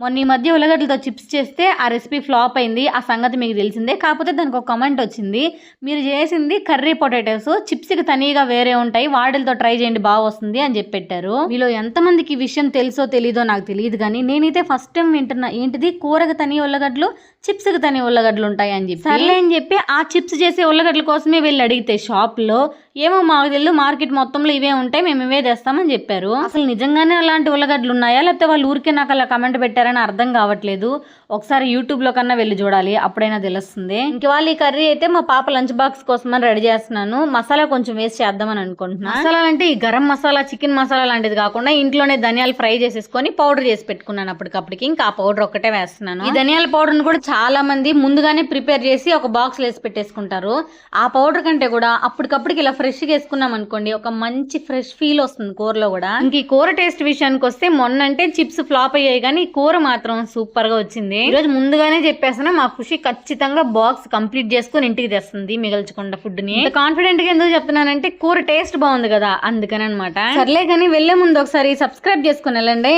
మొన్న ఈ మధ్య ఉల్లగడ్డలతో చిప్స్ చేస్తే ఆ రెసిపీ ఫ్లాప్ అయింది. ఆ సంగతి మీకు తెలిసిందే. కాకపోతే దానికి ఒక కమెంట్ వచ్చింది. మీరు చేసింది కర్రీ పొటాటోస్ చిప్స్కి తనీగా వేరే ఉంటాయి. వాటిలతో ట్రై చేయండి బాగా వస్తుంది అని చెప్పి పెట్టారు. మీలో ఎంతమందికి ఈ విషయం తెలుసో తెలీదో నాకు తెలియదు కానీ నేనైతే ఫస్ట్ టైం వింటున్నా ఏంటిది? కూరకు తని ఉల్లగడ్డలు చిప్స్కి తని ఉల్లగడ్డలు ఉంటాయి అని చెప్పి. సర్లే అని చెప్పి ఆ చిప్స్ చేసే ఉల్లగడ్డల కోసమే వెళ్ళి అడిగితే షాప్లో ఏమో మాకు తెలియదు మార్కెట్ మొత్తంలో ఇవే ఉంటాయి మేము ఇవే తెస్తామని చెప్పారు. అసలు నిజంగానే అలాంటి ఉల్లగడ్డలు ఉన్నాయా? లేకపోతే వాళ్ళు ఊరికే నాకు అలా కమెంట్ పెట్టారు? పెట్టారని అర్థం కావట్లేదు. ఒకసారి యూట్యూబ్లో కన్నా వెళ్ళి చూడాలి. అప్పుడైనా తెలుస్తుంది. ఇంక వాళ్ళు ఈ కర్రీ అయితే మా పాప లంచ్ బాక్స్ కోసం అని రెడీ చేస్తున్నాను. మసాలా కొంచెం వేస్ట్ చేద్దామని అనుకుంటున్నా. మసాలా అంటే ఈ గరం మసాలా చికెన్ మసాలా లాంటిది కాకుండా ఇంట్లోనే ధనియాలు ఫ్రై చేసేసుకొని పౌడర్ చేసి పెట్టుకున్నాను అప్పటికప్పటికి. ఇంకా ఆ పౌడర్ ఒక్కటే వేస్తున్నాను. ఈ ధనియాల పౌడర్ కూడా చాలా మంది ముందుగానే ప్రిపేర్ చేసి ఒక బాక్స్ వేసి పెట్టేసుకుంటారు. ఆ పౌడర్ కంటే కూడా అప్పటికప్పటికి ఇలా ఫ్రెష్గా వేసుకున్నాం అనుకోండి ఒక మంచి ఫ్రెష్ ఫీల్ వస్తుంది కూరలో కూడా. ఇంక ఈ కూర టేస్ట్ విషయానికి వస్తే మొన్న అంటే చిప్స్ ఫ్లాప్ అయ్యాయి కానీ ఈ మాత్రం సూపర్గా వచ్చింది. ఈ రోజు ముందుగానే చెప్పేస్తున్నా మా ఖుషి ఖచ్చితంగా బాక్స్ కంప్లీట్ చేసుకుని ఇంటికి తెస్తుంది మిగల్చకుండా ఫుడ్ని కాన్ఫిడెంట్గా ఎందుకు చెప్తున్నానంటే కూర టేస్ట్ బాగుంది కదా అందుకని అనమాట సర్లే కానీ వెళ్ళే ముందు ఒకసారి సబ్స్క్రైబ్ చేసుకుని వెళ్ళండి.